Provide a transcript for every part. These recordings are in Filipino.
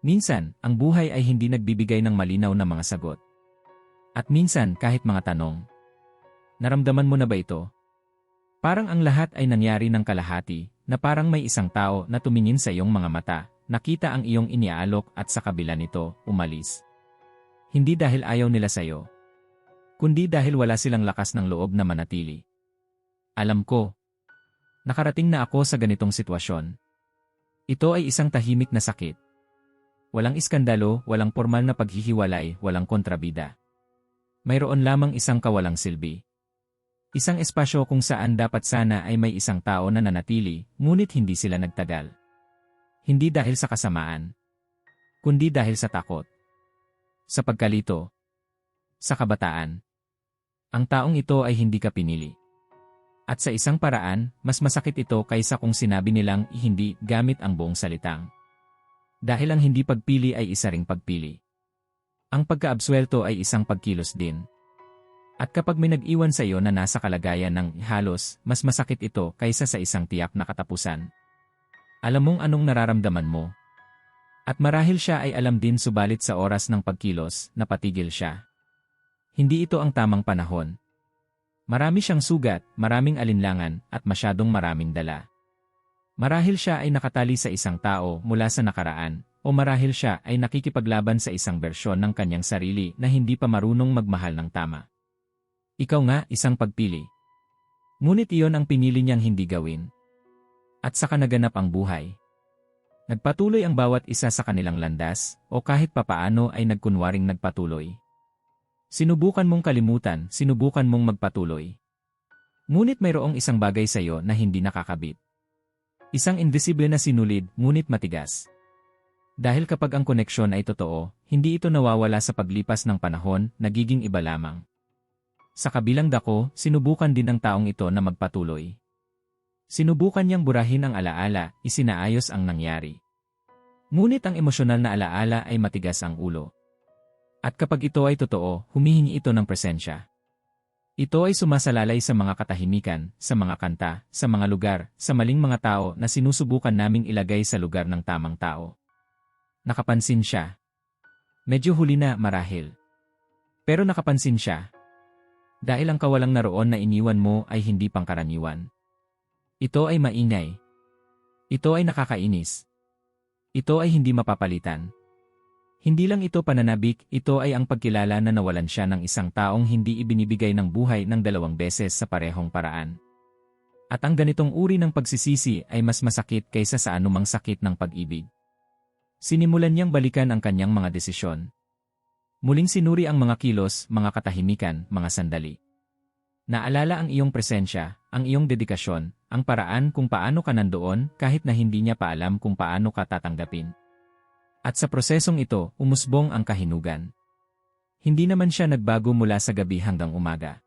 Minsan, ang buhay ay hindi nagbibigay ng malinaw na mga sagot. At minsan, kahit mga tanong. Naramdaman mo na ba ito? Parang ang lahat ay nangyari ng kalahati, na parang may isang tao na tumingin sa iyong mga mata, nakita ang iyong iniaalok at sa kabila nito, umalis. Hindi dahil ayaw nila sa iyo, kundi dahil wala silang lakas ng loob na manatili. Alam ko, nakarating na ako sa ganitong sitwasyon. Ito ay isang tahimik na sakit. Walang iskandalo, walang formal na paghihiwalay, walang kontrabida. Mayroon lamang isang kawalang silbi. Isang espasyo kung saan dapat sana ay may isang tao na nanatili, ngunit hindi sila nagtagal. Hindi dahil sa kasamaan, kundi dahil sa takot. Sa pagkalito, sa kabataan. Ang taong ito ay hindi ka pinili. At sa isang paraan, mas masakit ito kaysa kung sinabi nilang hindi gamit ang buong salitang. Dahil ang hindi pagpili ay isa ring pagpili. Ang pagkaabswelto ay isang pagkilos din. At kapag may nag-iwan sa iyo na nasa kalagayan ng halos, mas masakit ito kaysa sa isang tiyak na katapusan. Alam mong anong nararamdaman mo. At marahil siya ay alam din subalit sa oras ng pagkilos, napatigil siya. Hindi ito ang tamang panahon. Marami siyang sugat, maraming alinlangan, at masyadong maraming dala. Marahil siya ay nakatali sa isang tao mula sa nakaraan, o marahil siya ay nakikipaglaban sa isang bersyon ng kanyang sarili na hindi pa marunong magmahal ng tama. Ikaw nga, isang pagpili. Ngunit iyon ang pinili niyang hindi gawin. At saka naganap ang buhay. Nagpatuloy ang bawat isa sa kanilang landas, o kahit papaano ay nagkunwaring nagpatuloy. Sinubukan mong kalimutan, sinubukan mong magpatuloy. Ngunit mayroong isang bagay sa iyo na hindi nakakabit. Isang invisible na sinulid, ngunit matigas. Dahil kapag ang koneksyon ay totoo, hindi ito nawawala sa paglipas ng panahon, nagiging iba lamang. Sa kabilang dako, sinubukan din ng taong ito na magpatuloy. Sinubukan niyang burahin ang alaala, isinaayos ang nangyari. Ngunit ang emosyonal na alaala ay matigas ang ulo. At kapag ito ay totoo, humihingi ito ng presensya. Ito ay sumasalalay sa mga katahimikan, sa mga kanta, sa mga lugar, sa maling mga tao na sinusubukan naming ilagay sa lugar ng tamang tao. Nakapansin siya. Medyo huli na marahil. Pero nakapansin siya, dahil ang kawalang naroon na iniwan mo ay hindi pangkaraniwan. Ito ay maingay. Ito ay nakakainis. Ito ay hindi mapapalitan. Hindi lang ito pananabik, ito ay ang pagkilala na nawalan siya ng isang taong hindi ibinibigay ng buhay ng dalawang beses sa parehong paraan. At ang ganitong uri ng pagsisisi ay mas masakit kaysa sa anumang sakit ng pag-ibig. Sinimulan niyang balikan ang kanyang mga desisyon. Muling sinuri ang mga kilos, mga katahimikan, mga sandali. Naalala ang iyong presensya, ang iyong dedikasyon, ang paraan kung paano ka nandoon kahit na hindi niya paalam kung paano ka tatanggapin. At sa prosesong ito, umusbong ang kahinugan. Hindi naman siya nagbago mula sa gabi hanggang umaga.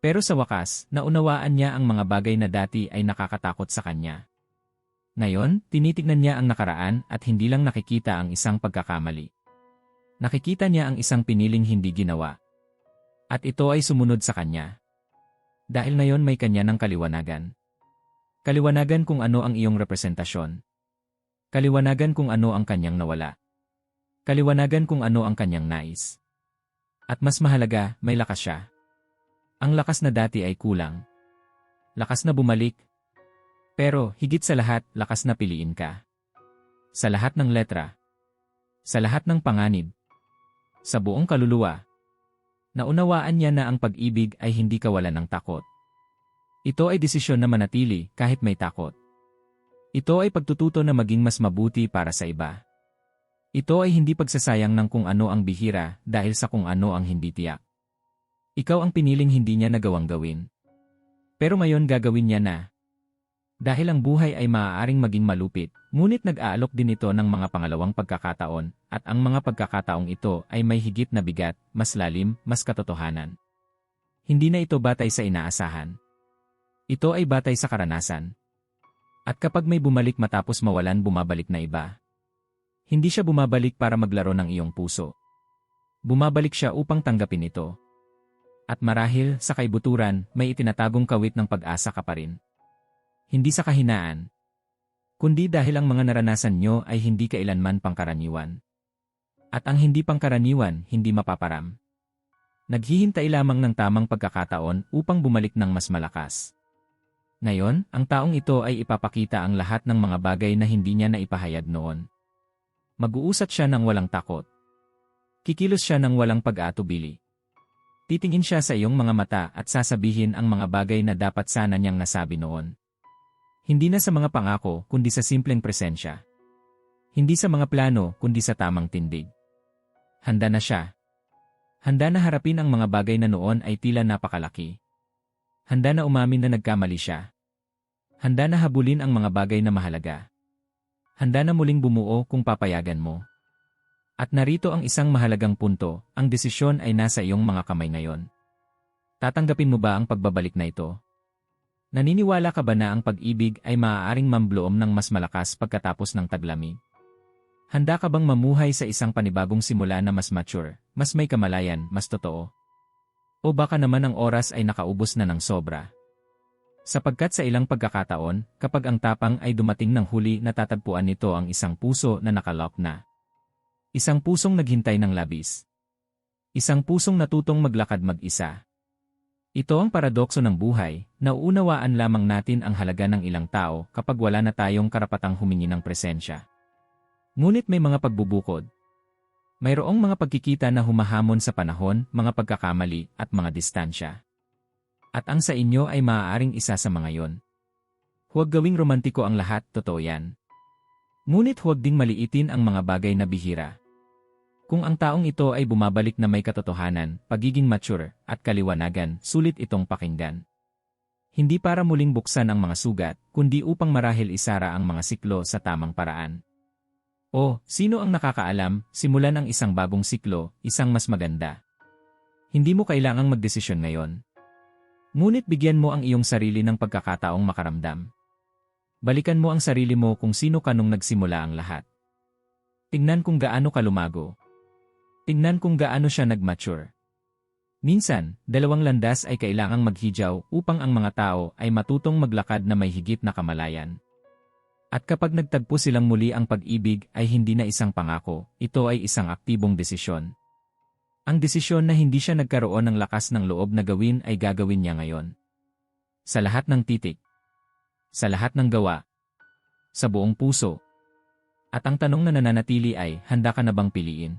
Pero sa wakas, naunawaan niya ang mga bagay na dati ay nakakatakot sa kanya. Ngayon, tinitignan niya ang nakaraan at hindi lang nakikita ang isang pagkakamali. Nakikita niya ang isang piniling hindi ginawa. At ito ay sumunod sa kanya. Dahil ngayon may kanya ng kaliwanagan. Kaliwanagan kung ano ang iyong representasyon. Kaliwanagan kung ano ang kanyang nawala. Kaliwanagan kung ano ang kanyang nais. At mas mahalaga, may lakas siya. Ang lakas na dati ay kulang. Lakas na bumalik. Pero, higit sa lahat, lakas na piliin ka. Sa lahat ng letra. Sa lahat ng panganib sa buong kaluluwa. Naunawaan niya na ang pag-ibig ay hindi kawalan ng takot. Ito ay desisyon na manatili kahit may takot. Ito ay pagtututo na maging mas mabuti para sa iba. Ito ay hindi pagsasayang ng kung ano ang bihira dahil sa kung ano ang hindi tiyak. Ikaw ang piniling hindi niya nagawang gawin. Pero ngayon gagawin niya na. Dahil ang buhay ay maaaring maging malupit, ngunit nag-aalok din ito ng mga pangalawang pagkakataon, at ang mga pagkakataong ito ay may higit na bigat, mas lalim, mas katotohanan. Hindi na ito batay sa inaasahan. Ito ay batay sa karanasan. At kapag may bumalik matapos mawalan bumabalik na iba. Hindi siya bumabalik para maglaro ng iyong puso. Bumabalik siya upang tanggapin ito. At marahil, sa kaibuturan, may itinatagong kawit ng pag-asa ka pa rin. Hindi sa kahinaan, kundi dahil ang mga naranasan nyo ay hindi kailanman pangkaraniwan. At ang hindi pangkaraniwan, hindi mapaparam. Naghihintay lamang ng tamang pagkakataon upang bumalik ng mas malakas. Ngayon, ang taong ito ay ipapakita ang lahat ng mga bagay na hindi niya naipahayag noon. Mag-uusat siya ng walang takot. Kikilos siya ng walang pag-atubili. Titingin siya sa iyong mga mata at sasabihin ang mga bagay na dapat sana niyang nasabi noon. Hindi na sa mga pangako, kundi sa simpleng presensya. Hindi sa mga plano, kundi sa tamang tindig. Handa na siya. Handa na harapin ang mga bagay na noon ay tila napakalaki. Handa na umamin na nagkamali siya. Handa na habulin ang mga bagay na mahalaga. Handa na muling bumuo kung papayagan mo. At narito ang isang mahalagang punto, ang desisyon ay nasa iyong mga kamay ngayon. Tatanggapin mo ba ang pagbabalik na ito? Naniniwala ka ba na ang pag-ibig ay maaaring mambloom ng mas malakas pagkatapos ng taglamig? Handa ka bang mamuhay sa isang panibagong simula na mas mature, mas may kamalayan, mas totoo? O baka naman ang oras ay nakaubos na ng sobra? Sapagkat sa ilang pagkakataon, kapag ang tapang ay dumating ng huli natatagpuan nito ang isang puso na nakalock na. Isang pusong naghintay ng labis. Isang pusong natutong maglakad mag-isa. Ito ang paradokso ng buhay, nauunawaan lamang natin ang halaga ng ilang tao kapag wala na tayong karapatang humingi ng presensya. Ngunit may mga pagbubukod. Mayroong mga pagkikita na humahamon sa panahon, mga pagkakamali, at mga distansya. At ang sa inyo ay maaaring isa sa mga yon. Huwag gawing romantiko ang lahat, totoo yan. Ngunit huwag ding maliitin ang mga bagay na bihira. Kung ang taong ito ay bumabalik na may katotohanan, pagiging mature, at kaliwanagan, sulit itong pakinggan. Hindi para muling buksan ang mga sugat, kundi upang marahil isara ang mga siklo sa tamang paraan. O, sino ang nakakaalam, simulan ang isang bagong siklo, isang mas maganda. Hindi mo kailangang magdesisyon ngayon. Ngunit bigyan mo ang iyong sarili ng pagkakataong makaramdam. Balikan mo ang sarili mo kung sino ka nung nagsimula ang lahat. Tingnan kung gaano ka lumago, Tingnan kung gaano siya nag-mature. Minsan, dalawang landas ay kailangang maghijaw upang ang mga tao ay matutong maglakad na may higit na kamalayan. At kapag nagtagpo silang muli ang pag-ibig ay hindi na isang pangako, ito ay isang aktibong desisyon. Ang desisyon na hindi siya nagkaroon ng lakas ng loob na gawin ay gagawin niya ngayon. Sa lahat ng titik. Sa lahat ng gawa. Sa buong puso. At ang tanong na nananatili ay, handa ka na bang piliin?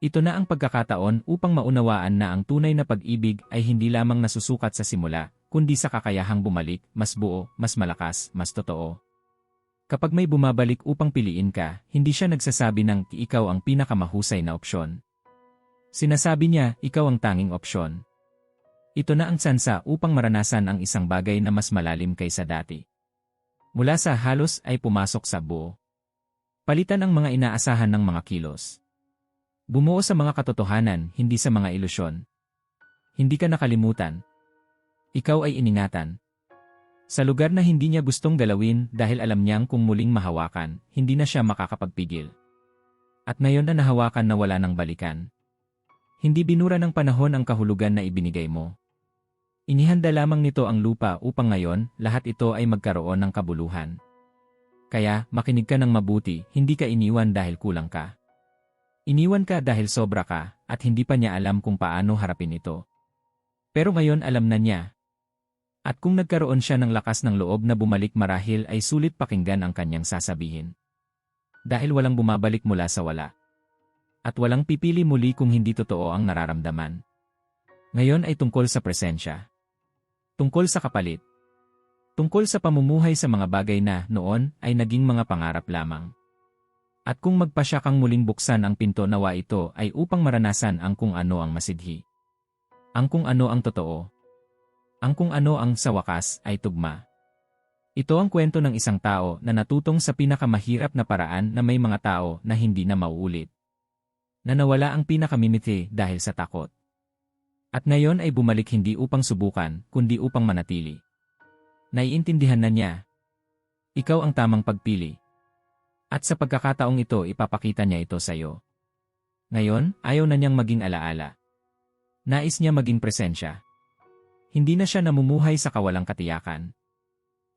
Ito na ang pagkakataon upang maunawaan na ang tunay na pag-ibig ay hindi lamang nasusukat sa simula, kundi sa kakayahang bumalik, mas buo, mas malakas, mas totoo. Kapag may bumabalik upang piliin ka, hindi siya nagsasabi ng ikaw ang pinakamahusay na opsyon. Sinasabi niya, ikaw ang tanging opsyon. Ito na ang sansa upang maranasan ang isang bagay na mas malalim kaysa dati. Mula sa halos ay pumasok sa buo. Palitan ang mga inaasahan ng mga kilos. Bumuo sa mga katotohanan, hindi sa mga ilusyon. Hindi ka nakalimutan. Ikaw ay iningatan. Sa lugar na hindi niya gustong galawin dahil alam niyang kung muling mahawakan, hindi na siya makakapagpigil. At ngayon na nahawakan na wala nang balikan. Hindi binura ng panahon ang kahulugan na ibinigay mo. Inihanda lamang nito ang lupa upang ngayon lahat ito ay magkaroon ng kabuluhan. Kaya, makinig ka ng mabuti, hindi ka iniwan dahil kulang ka. Iniwan ka dahil sobra ka, at hindi pa niya alam kung paano harapin ito. Pero ngayon alam na niya. At kung nagkaroon siya ng lakas ng loob na bumalik marahil ay sulit pakinggan ang kanyang sasabihin. Dahil walang bumabalik mula sa wala. At walang pipili muli kung hindi totoo ang nararamdaman. Ngayon ay tungkol sa presensya. Tungkol sa kapalit. Tungkol sa pamumuhay sa mga bagay na, noon, ay naging mga pangarap lamang. At kung magpasya kang muling buksan ang pinto nawa ito ay upang maranasan ang kung ano ang masidhi. Ang kung ano ang totoo. Ang kung ano ang sa wakas ay tugma. Ito ang kwento ng isang tao na natutong sa pinakamahirap na paraan na may mga tao na hindi na mauulit. Na nawala ang pinakamimiti dahil sa takot. At ngayon ay bumalik hindi upang subukan, kundi upang manatili. Naiintindihan na niya. Ikaw ang tamang pagpili. At sa pagkakataong ito ipapakita niya ito sa iyo. Ngayon, ayaw na niyang maging alaala. Nais niya maging presensya. Hindi na siya namumuhay sa kawalang katiyakan.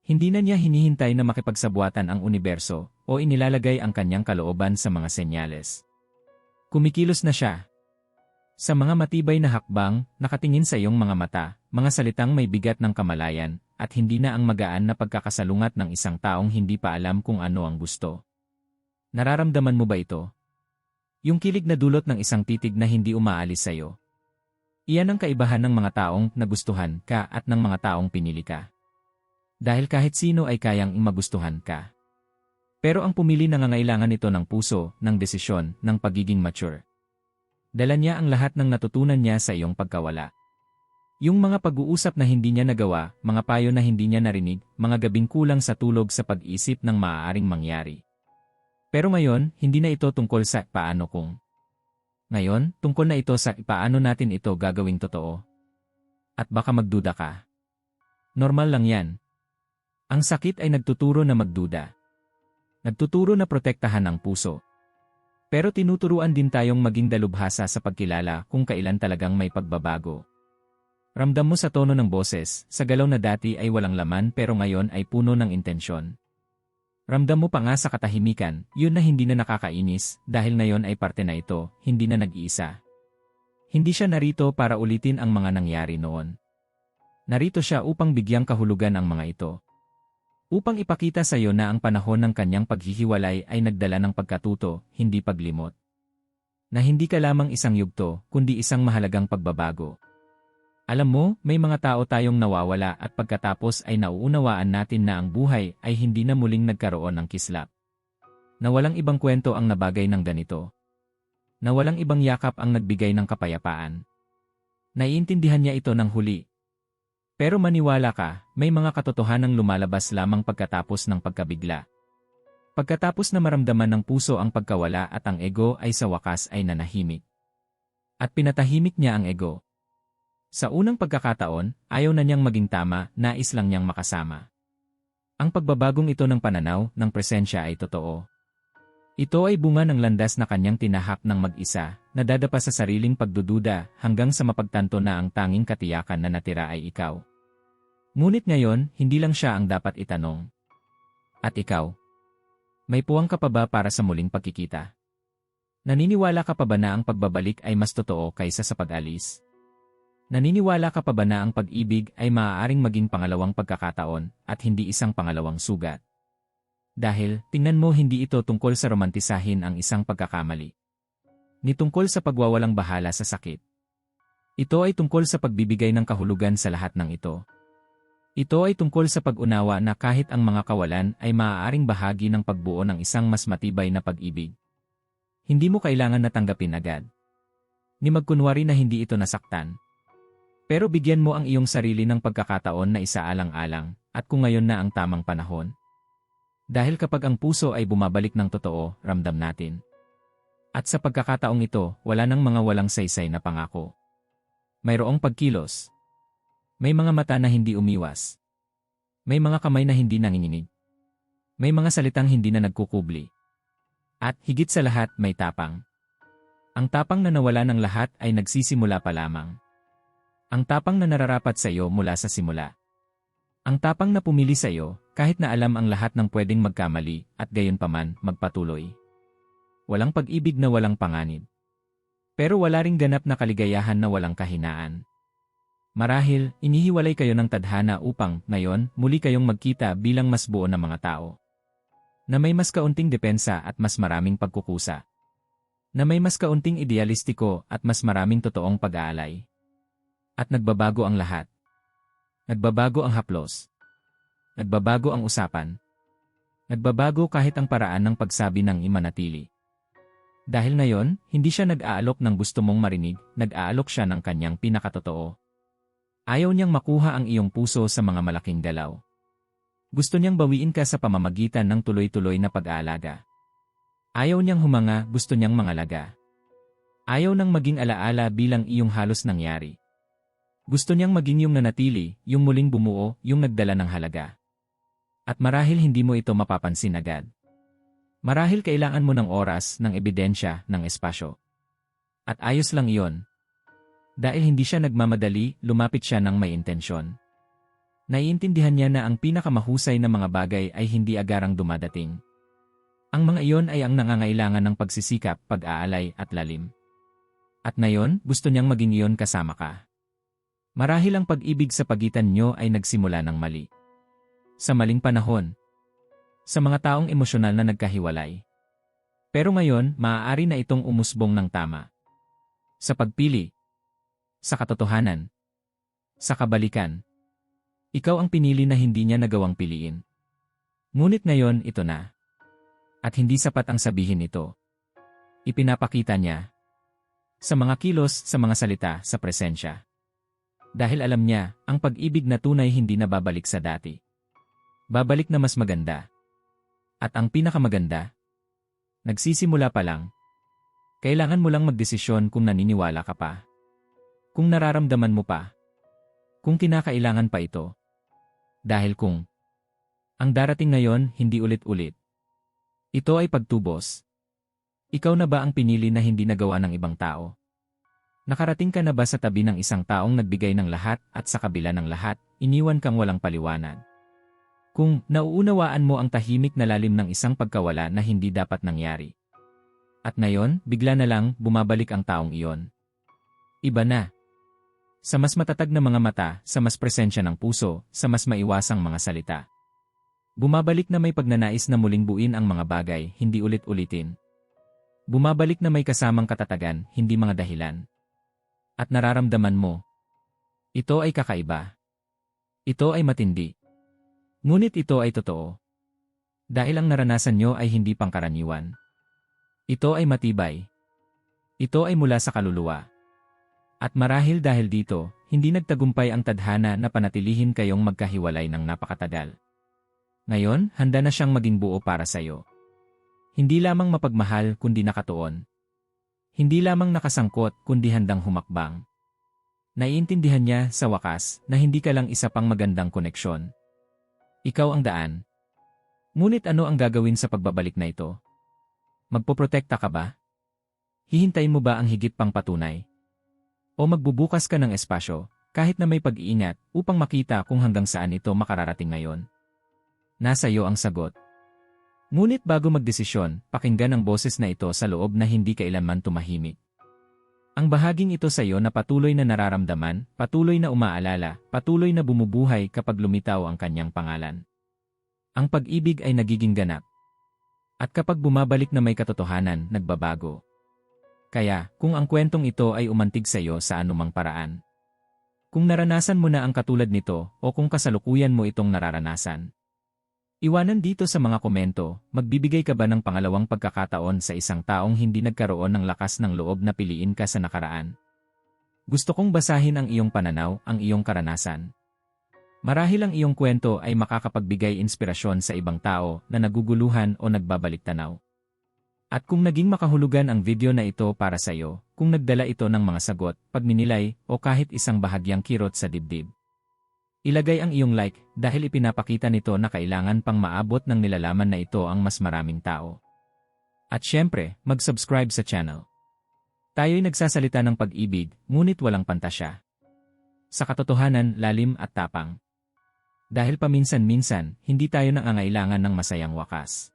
Hindi na niya hinihintay na makipagsabuatan ang universo o inilalagay ang kanyang kalooban sa mga senyales. Kumikilos na siya. Sa mga matibay na hakbang, nakatingin sa iyong mga mata, mga salitang may bigat ng kamalayan, at hindi na ang magaan na pagkakasalungat ng isang taong hindi pa alam kung ano ang gusto. Nararamdaman mo ba ito? Yung kilig na dulot ng isang titig na hindi umaalis sa iyo. Iyan ang kaibahan ng mga taong nagustuhan ka at ng mga taong pinili ka. Dahil kahit sino ay kayang magustuhan ka. Pero ang pumili nangangailangan nito ng puso, ng desisyon, ng pagiging mature. Dala niya ang lahat ng natutunan niya sa iyong pagkawala. Yung mga pag-uusap na hindi niya nagawa, mga payo na hindi niya narinig, mga gabing kulang sa tulog sa pag-isip ng maaaring mangyari. Pero ngayon, hindi na ito tungkol sa paano kung. Ngayon, tungkol na ito sa paano natin ito gagawing totoo. At baka magduda ka. Normal lang yan. Ang sakit ay nagtuturo na magduda. Nagtuturo na protektahan ang puso. Pero tinuturuan din tayong maging dalubhasa sa pagkilala kung kailan talagang may pagbabago. Ramdam mo sa tono ng boses, sa galaw na dati ay walang laman pero ngayon ay puno ng intensyon. Ramdam mo pa nga sa katahimikan, yun na hindi na nakakainis, dahil ngayon ay parte na ito, hindi na nag-iisa. Hindi siya narito para ulitin ang mga nangyari noon. Narito siya upang bigyang kahulugan ang mga ito. Upang ipakita sa iyo na ang panahon ng kanyang paghihiwalay ay nagdala ng pagkatuto, hindi paglimot. Na hindi ka lamang isang yugto, kundi isang mahalagang pagbabago. Alam mo, may mga tao tayong nawawala at pagkatapos ay nauunawaan natin na ang buhay ay hindi na muling nagkaroon ng kislap. Na walang ibang kwento ang nabagay ng ganito. Na walang ibang yakap ang nagbigay ng kapayapaan. Naiintindihan niya ito ng huli, pero maniwala ka, may mga katotohanang lumalabas lamang pagkatapos ng pagkabigla. Pagkatapos na maramdaman ng puso ang pagkawala at ang ego ay sa wakas ay nanahimik. At pinatahimik niya ang ego. Sa unang pagkakataon, ayaw na niyang maging tama, nais lang niyang makasama. Ang pagbabagong ito ng pananaw, ng presensya ay totoo. Ito ay bunga ng landas na kanyang tinahak ng mag-isa, na dadapa sa sariling pagdududa hanggang sa mapagtanto na ang tanging katiyakan na natira ay ikaw. Ngunit ngayon, hindi lang siya ang dapat itanong. At ikaw? May puwang ka pa ba para sa muling pagkikita? Naniniwala ka pa ba na ang pagbabalik ay mas totoo kaysa sa pag-alis? Naniniwala ka pa ba na ang pag-ibig ay maaaring maging pangalawang pagkakataon at hindi isang pangalawang sugat? Dahil, tingnan mo hindi ito tungkol sa romantisahin ang isang pagkakamali. Ni tungkol sa pagwawalang bahala sa sakit. Ito ay tungkol sa pagbibigay ng kahulugan sa lahat ng ito. Ito ay tungkol sa pag-unawa na kahit ang mga kawalan ay maaaring bahagi ng pagbuo ng isang mas matibay na pag-ibig. Hindi mo kailangan natanggapin agad. Ni magkunwari na hindi ito nasaktan. Pero bigyan mo ang iyong sarili ng pagkakataon na isaalang-alang, at kung ngayon na ang tamang panahon, dahil kapag ang puso ay bumabalik ng totoo, ramdam natin. At sa pagkakataong ito, wala nang mga walang saysay na pangako. Mayroong pagkilos. May mga mata na hindi umiwas. May mga kamay na hindi nanginginig. May mga salitang hindi na nagkukubli. At higit sa lahat, may tapang. Ang tapang na nawala ng lahat ay nagsisimula pa lamang. Ang tapang na nararapat sa iyo mula sa simula. Ang tapang na pumili sa iyo, kahit na alam ang lahat ng pwedeng magkamali, at gayon paman, magpatuloy. Walang pag-ibig na walang panganib. Pero wala ring ganap na kaligayahan na walang kahinaan. Marahil, inihiwalay kayo ng tadhana upang, ngayon, muli kayong magkita bilang mas buo na mga tao. Na may mas kaunting depensa at mas maraming pagkukusa. Na may mas kaunting idealistiko at mas maraming totoong pag-aalay. At nagbabago ang lahat. Nagbabago ang haplos. Nagbabago ang usapan. Nagbabago kahit ang paraan ng pagsabi ng imanatili. Dahil ngayon, hindi siya nag-aalok ng gusto mong marinig, nag-aalok siya ng kanyang pinakatotoo. Ayaw niyang makuha ang iyong puso sa mga malaking galaw. Gusto niyang bawiin ka sa pamamagitan ng tuloy-tuloy na pag-aalaga. Ayaw niyang humanga, gusto niyang mangalaga. Ayaw nang maging alaala bilang iyong halos nangyari. Gusto niyang maging yung nanatili, yung muling bumuo, yung nagdala ng halaga. At marahil hindi mo ito mapapansin agad. Marahil kailangan mo ng oras, ng ebidensya, ng espasyo. At ayos lang iyon. Dahil hindi siya nagmamadali, lumapit siya ng may intensyon. Naiintindihan niya na ang pinakamahusay na mga bagay ay hindi agarang dumadating. Ang mga iyon ay ang nangangailangan ng pagsisikap, pag-aalay at lalim. At ngayon, gusto niyang maging iyon kasama ka. Marahil ang pag-ibig sa pagitan nyo ay nagsimula ng mali. Sa maling panahon. Sa mga taong emosyonal na nagkahiwalay. Pero ngayon, maaari na itong umusbong ng tama. Sa pagpili. Sa katotohanan. Sa kabalikan. Ikaw ang pinili na hindi niya nagawang piliin. Ngunit ngayon ito na. At hindi sapat ang sabihin ito. Ipinapakita niya. Sa mga kilos, sa mga salita, sa presensya. Dahil alam niya, ang pag-ibig na tunay hindi na babalik sa dati. Babalik na mas maganda. At ang pinakamaganda, nagsisimula pa lang. Kailangan mo lang magdesisyon kung naniniwala ka pa. Kung nararamdaman mo pa. Kung kinakailangan pa ito. Dahil kung ang darating ngayon hindi ulit-ulit. Ito ay pagtubos. Ikaw na ba ang pinili na hindi nagawa ng ibang tao? Nakarating ka na ba sa tabi ng isang taong nagbigay ng lahat at sa kabila ng lahat, iniwan kang walang paliwanag? Kung nauunawaan mo ang tahimik na lalim ng isang pagkawala na hindi dapat nangyari. At ngayon, bigla na lang bumabalik ang taong iyon. Iba na. Sa mas matatag na mga mata, sa mas presensya ng puso, sa mas maiwasang mga salita. Bumabalik na may pagnanais na muling buin ang mga bagay, hindi ulit-ulitin. Bumabalik na may kasamang katatagan, hindi mga dahilan. At nararamdaman mo. Ito ay kakaiba. Ito ay matindi. Ngunit ito ay totoo. Dahil ang naranasan nyo ay hindi pangkaraniwan. Ito ay matibay. Ito ay mula sa kaluluwa. At marahil dahil dito, hindi nagtagumpay ang tadhana na panatilihin kayong magkahiwalay ng napakatagal. Ngayon, handa na siyang maging buo para sa iyo. Hindi lamang mapagmahal kundi nakatuon. Hindi lamang nakasangkot kundi handang humakbang. Naiintindihan niya sa wakas na hindi ka lang isa pang magandang koneksyon. Ikaw ang daan. Ngunit ano ang gagawin sa pagbabalik na ito? Magpoprotekta ka ba? Hihintayin mo ba ang higit pang patunay? O magbubukas ka ng espasyo, kahit na may pag-iingat, upang makita kung hanggang saan ito makararating ngayon. Nasa iyo ang sagot. Ngunit bago magdesisyon, pakinggan ang boses na ito sa loob na hindi kailanman tumahimik. Ang bahaging ito sa iyo na patuloy na nararamdaman, patuloy na umaalala, patuloy na bumubuhay kapag lumitaw ang kanyang pangalan. Ang pag-ibig ay nagiging ganap. At kapag bumabalik na may katotohanan, nagbabago. Kaya, kung ang kwentong ito ay umantig sa iyo sa anumang paraan. Kung naranasan mo na ang katulad nito o kung kasalukuyan mo itong nararanasan. Iwanan dito sa mga komento, magbibigay ka ba ng pangalawang pagkakataon sa isang taong hindi nagkaroon ng lakas ng loob na piliin ka sa nakaraan? Gusto kong basahin ang iyong pananaw, ang iyong karanasan. Marahil ang iyong kwento ay makakapagbigay inspirasyon sa ibang tao na naguguluhan o nagbabalik tanaw. At kung naging makahulugan ang video na ito para sa iyo, kung nagdala ito ng mga sagot, pagninilay, o kahit isang bahagyang kirot sa dibdib. Ilagay ang iyong like dahil ipinapakita nito na kailangan pang maabot ng nilalaman na ito ang mas maraming tao. At syempre, mag-subscribe sa channel. Tayo'y nagsasalita ng pag-ibig, ngunit walang pantasya. Sa katotohanan, lalim at tapang. Dahil paminsan-minsan, hindi tayo nangangailangan ng masayang wakas.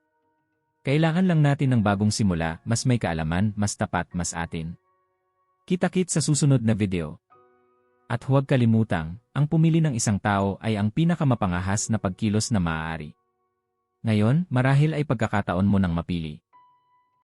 Kailangan lang natin ng bagong simula, mas may kaalaman, mas tapat, mas atin. Kita-kit sa susunod na video. At huwag kalimutang, ang pumili ng isang tao ay ang pinakamapangahas na pagkilos na maaari. Ngayon, marahil ay pagkakataon mo nang mapili.